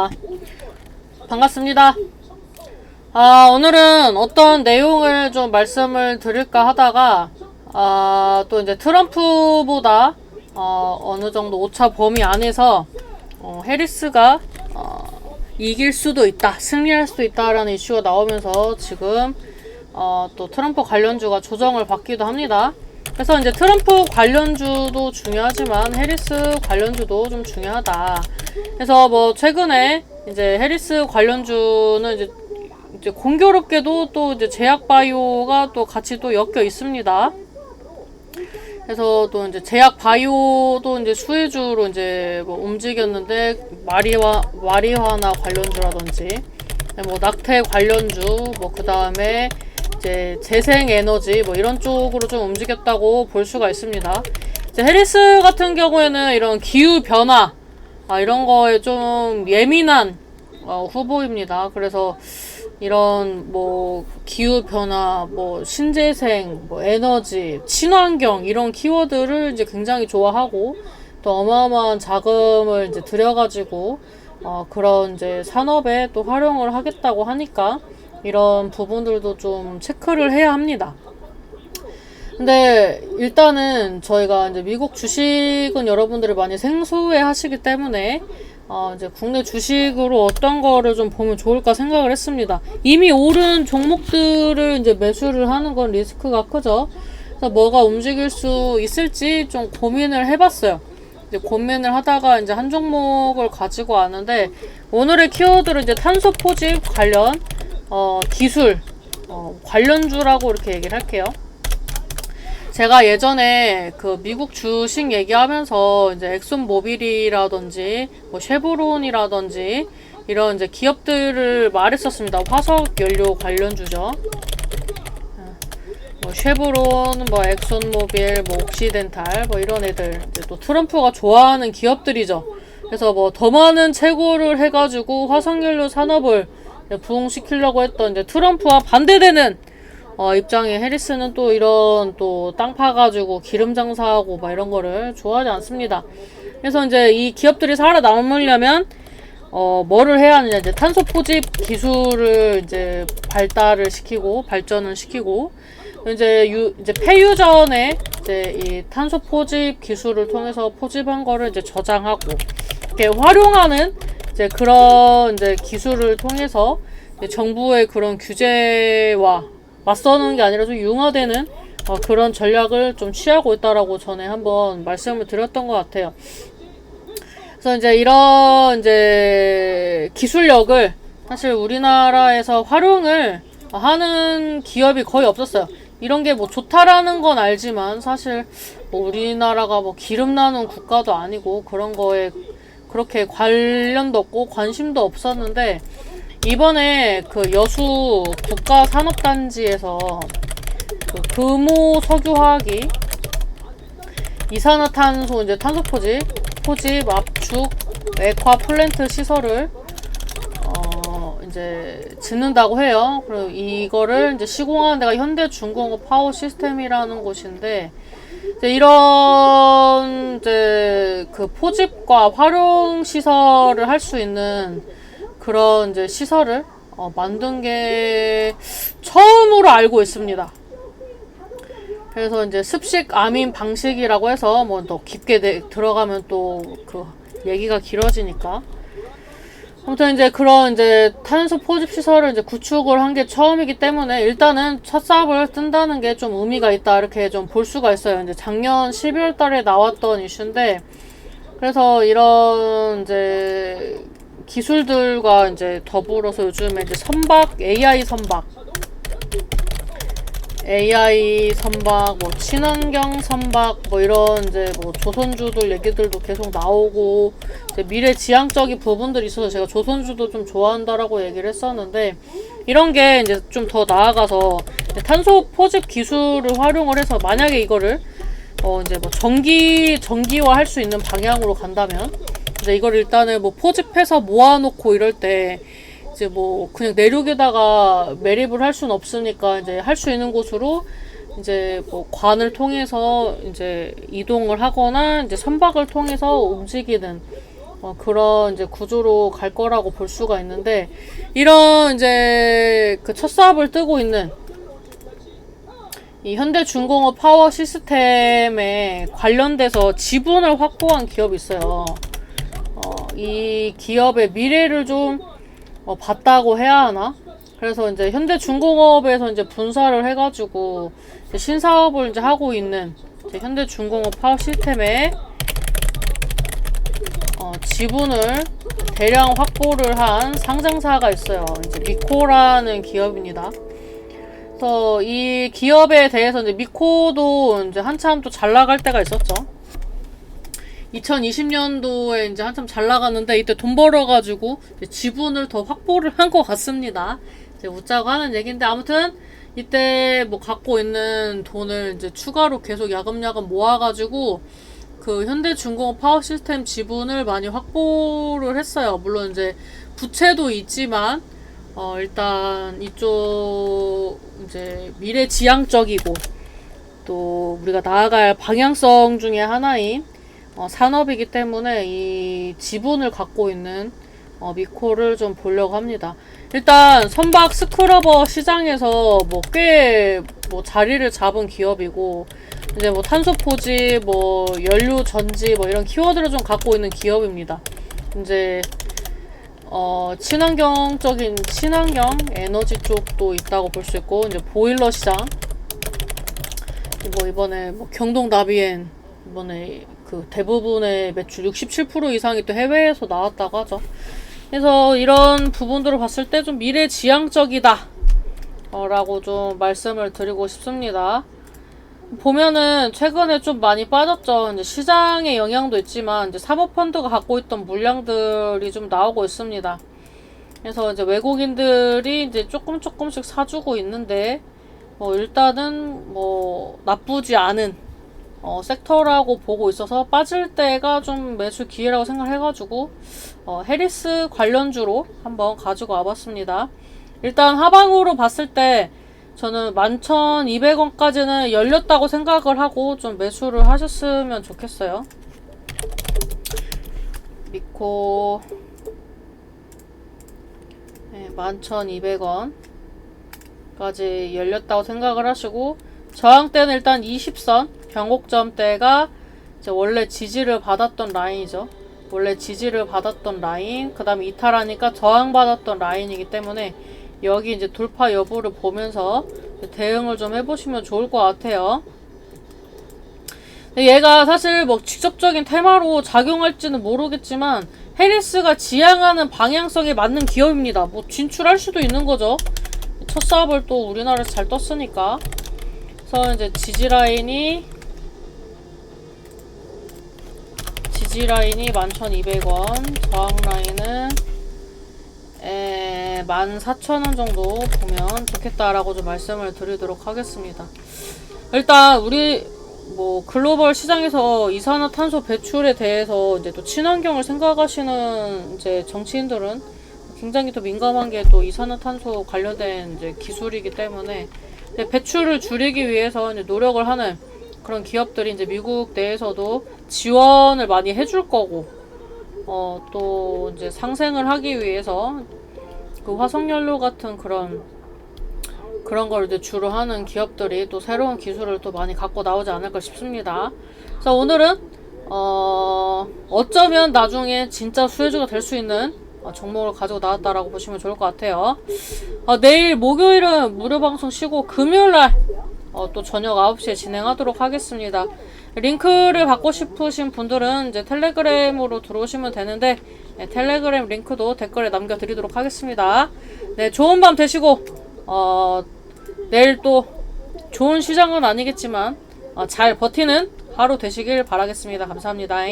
아, 반갑습니다. 아, 오늘은 어떤 내용을 좀 말씀을 드릴까 하다가, 아, 또 이제 트럼프보다, 어, 어느 정도 오차 범위 안에서, 어, 해리스가, 어, 이길 수도 있다, 승리할 수도 있다라는 이슈가 나오면서 지금, 어, 또 트럼프 관련주가 조정을 받기도 합니다. 그래서 이제 트럼프 관련주도 중요하지만 해리스 관련주도 좀 중요하다. 그래서 뭐 최근에 이제 해리스 관련주는 이제 이제 공교롭게도 또 이제 제약 바이오가 또 같이 또 엮여 있습니다. 그래서 또 이제 제약 바이오도 이제 수혜주로 이제 뭐 움직였는데 마리화 마리화나 관련주라든지 뭐 낙태 관련주 뭐 그 다음에 이제 재생 에너지 뭐 이런 쪽으로 좀 움직였다고 볼 수가 있습니다. 이제 해리스 같은 경우에는 이런 기후 변화 아, 이런 거에 좀 예민한 어, 후보입니다. 그래서 이런 뭐 기후 변화, 뭐 신재생, 뭐 에너지, 친환경 이런 키워드를 이제 굉장히 좋아하고 또 어마어마한 자금을 이제 들여가지고 어, 그런 이제 산업에 또 활용을 하겠다고 하니까 이런 부분들도 좀 체크를 해야 합니다. 근데 일단은 저희가 이제 미국 주식은 여러분들이 많이 생소해 하시기 때문에 어 이제 국내 주식으로 어떤 거를 좀 보면 좋을까 생각을 했습니다. 이미 오른 종목들을 이제 매수를 하는 건 리스크가 크죠. 그래서 뭐가 움직일 수 있을지 좀 고민을 해봤어요. 이제 고민을 하다가 이제 한 종목을 가지고 왔는데 오늘의 키워드를 이제 탄소 포집 관련 어 기술 어 관련주라고 이렇게 얘기를 할게요. 제가 예전에 그 미국 주식 얘기하면서 이제 엑슨 모빌이라든지 뭐 쉐보론이라든지 이런 이제 기업들을 말했었습니다. 화석 연료 관련주죠. 뭐 쉐보론, 뭐 엑슨 모빌, 뭐 옥시덴탈 뭐 이런 애들 이제 또 트럼프가 좋아하는 기업들이죠. 그래서 뭐 더 많은 채굴을 해가지고 화석연료 산업을 부흥시키려고 했던 이제 트럼프와 반대되는 어, 입장에 해리스는 또 이런 또 땅 파가지고 기름 장사하고 막 이런 거를 좋아하지 않습니다. 그래서 이제 이 기업들이 살아남으려면 어, 뭐를 해야 하느냐 이제 탄소 포집 기술을 이제 발달을 시키고 발전을 시키고 이제 유 이제 폐유전에 이제 이 탄소 포집 기술을 통해서 포집한 거를 이제 저장하고 이렇게 활용하는 이제 그런 이제 기술을 통해서 정부의 그런 규제와 맞서는 게 아니라 좀 융화되는 어, 그런 전략을 좀 취하고 있다라고 전에 한번 말씀을 드렸던 것 같아요. 그래서 이제 이런 이제 기술력을 사실 우리나라에서 활용을 하는 기업이 거의 없었어요. 이런 게 뭐 좋다라는 건 알지만 사실 뭐 우리나라가 뭐 기름 나는 국가도 아니고 그런 거에 그렇게 관련도 없고 관심도 없었는데 이번에 그 여수 국가산업단지에서 그 금호 석유화학이 이산화탄소 이제 탄소 포집, 포집 압축 액화 플랜트 시설을 어 이제 짓는다고 해요. 그리고 이거를 이제 시공하는 데가 현대중공업 파워 시스템이라는 곳인데 이제 이런 이제 그 포집과 활용 시설을 할 수 있는 그런 이제 시설을 어, 만든 게 처음으로 알고 있습니다. 그래서 이제 습식 암인 방식이라고 해서 뭐 더 깊게 내, 들어가면 또 그 얘기가 길어지니까. 아무튼 이제 그런 이제 탄소 포집 시설을 이제 구축을 한 게 처음이기 때문에 일단은 첫 삽을 뜬다는 게 좀 의미가 있다 이렇게 좀 볼 수가 있어요. 이제 작년 12월 달에 나왔던 이슈인데 그래서 이런 이제 기술들과 이제 더불어서 요즘에 이제 선박 AI 선박 AI 선박, 뭐 친환경 선박, 뭐 이런 이제 뭐 조선주들 얘기들도 계속 나오고 미래 지향적인 부분들이 있어서 제가 조선주도 좀 좋아한다라고 얘기를 했었는데 이런 게 이제 좀 더 나아가서 탄소 포집 기술을 활용을 해서 만약에 이거를 어 이제 뭐 전기 전기화 할 수 있는 방향으로 간다면 이제 이걸 일단은 뭐 포집해서 모아놓고 이럴 때 이제 뭐 그냥 내륙에다가 매립을 할 수는 없으니까 이제 할 수 있는 곳으로 이제 뭐 관을 통해서 이제 이동을 하거나 이제 선박을 통해서 움직이는 어, 그런 이제 구조로 갈 거라고 볼 수가 있는데 이런 이제 그 첫 사업을 뜨고 있는 이 현대중공업 파워 시스템에 관련돼서 지분을 확보한 기업이 있어요. 어, 이 기업의 미래를 좀 어, 봤다고 해야 하나? 그래서 이제 현대중공업에서 이제 분사를 해가지고 이제 신사업을 이제 하고 있는 이제 현대중공업 파워 시스템에 어, 지분을 대량 확보를 한 상장사가 있어요. 이제 미코라는 기업입니다. 그래서 이 기업에 대해서 이제 미코도 이제 한참 또 잘 나갈 때가 있었죠. 2020년도에 이제 한참 잘 나갔는데 이때 돈 벌어가지고 지분을 더 확보를 한 것 같습니다. 이제 웃자고 하는 얘기인데 아무튼 이때 뭐 갖고 있는 돈을 이제 추가로 계속 야금야금 모아가지고 그 현대중공업 파워 시스템 지분을 많이 확보를 했어요. 물론 이제 부채도 있지만 어 일단 이쪽 이제 미래지향적이고 또 우리가 나아갈 방향성 중에 하나인 어, 산업이기 때문에 이 지분을 갖고 있는 어, 미코를 좀 보려고 합니다. 일단 선박 스크러버 시장에서 뭐꽤뭐 자리를 잡은 기업이고 이제 뭐 탄소 포지, 뭐 연료 전지 뭐 이런 키워드를 좀 갖고 있는 기업입니다. 이제 어 친환경적인 친환경 에너지 쪽도 있다고 볼 수 있고 이제 보일러 시장 뭐 이번에 뭐 경동 나비엔 이번에 그 대부분의 매출 67% 이상이 또 해외에서 나왔다고 하죠. 그래서 이런 부분들을 봤을 때 좀 미래 지향적이다. 어, 라고 좀 말씀을 드리고 싶습니다. 보면은 최근에 좀 많이 빠졌죠. 이제 시장의 영향도 있지만 이제 사모펀드가 갖고 있던 물량들이 좀 나오고 있습니다. 그래서 이제 외국인들이 이제 조금 조금씩 사주고 있는데 뭐 일단은 뭐 나쁘지 않은 어, 섹터라고 보고 있어서 빠질 때가 좀 매출 기회라고 생각해가지고 어, 해리스 관련주로 한번 가지고 와봤습니다. 일단 하방으로 봤을 때 저는 11,200원까지는 열렸다고 생각을 하고 좀 매수를 하셨으면 좋겠어요. 미코 네, 11,200원까지 열렸다고 생각을 하시고 저항대는 일단 20선 변곡점대가 이제 원래 지지를 받았던 라인이죠. 원래 지지를 받았던 라인, 그 다음에 이탈하니까 저항받았던 라인이기 때문에 여기 이제 돌파 여부를 보면서 대응을 좀 해보시면 좋을 것 같아요. 얘가 사실 뭐 직접적인 테마로 작용할지는 모르겠지만 해리스가 지향하는 방향성에 맞는 기업입니다. 뭐 진출할 수도 있는 거죠. 첫 사업을 또 우리나라에서 잘 떴으니까. 그래서 이제 지지 라인이 지지 라인이 11,200원, 저항 라인은 에, 14,000원 정도 보면 좋겠다라고 좀 말씀을 드리도록 하겠습니다. 일단 우리 뭐 글로벌 시장에서 이산화탄소 배출에 대해서 이제 또 친환경을 생각하시는 이제 정치인들은 굉장히 또 민감한 게 또 이산화탄소 관련된 이제 기술이기 때문에 배출을 줄이기 위해서 노력을 하는 그런 기업들이 이제 미국 내에서도 지원을 많이 해줄 거고 어, 또 이제 상생을 하기 위해서 그 화석연료 같은 그런 그런 걸 이제 주로 하는 기업들이 또 새로운 기술을 또 많이 갖고 나오지 않을까 싶습니다. 그래서 오늘은 어, 어쩌면 나중에 진짜 수혜주가 될 수 있는 어, 종목을 가지고 나왔다라고 보시면 좋을 것 같아요. 어, 내일 목요일은 무료 방송 쉬고 금요일 날 어, 또 저녁 9시에 진행하도록 하겠습니다. 링크를 받고 싶으신 분들은 이제 텔레그램으로 들어오시면 되는데 네, 텔레그램 링크도 댓글에 남겨드리도록 하겠습니다. 네, 좋은 밤 되시고 어, 내일 또 좋은 시장은 아니겠지만 어, 잘 버티는 하루 되시길 바라겠습니다. 감사합니다.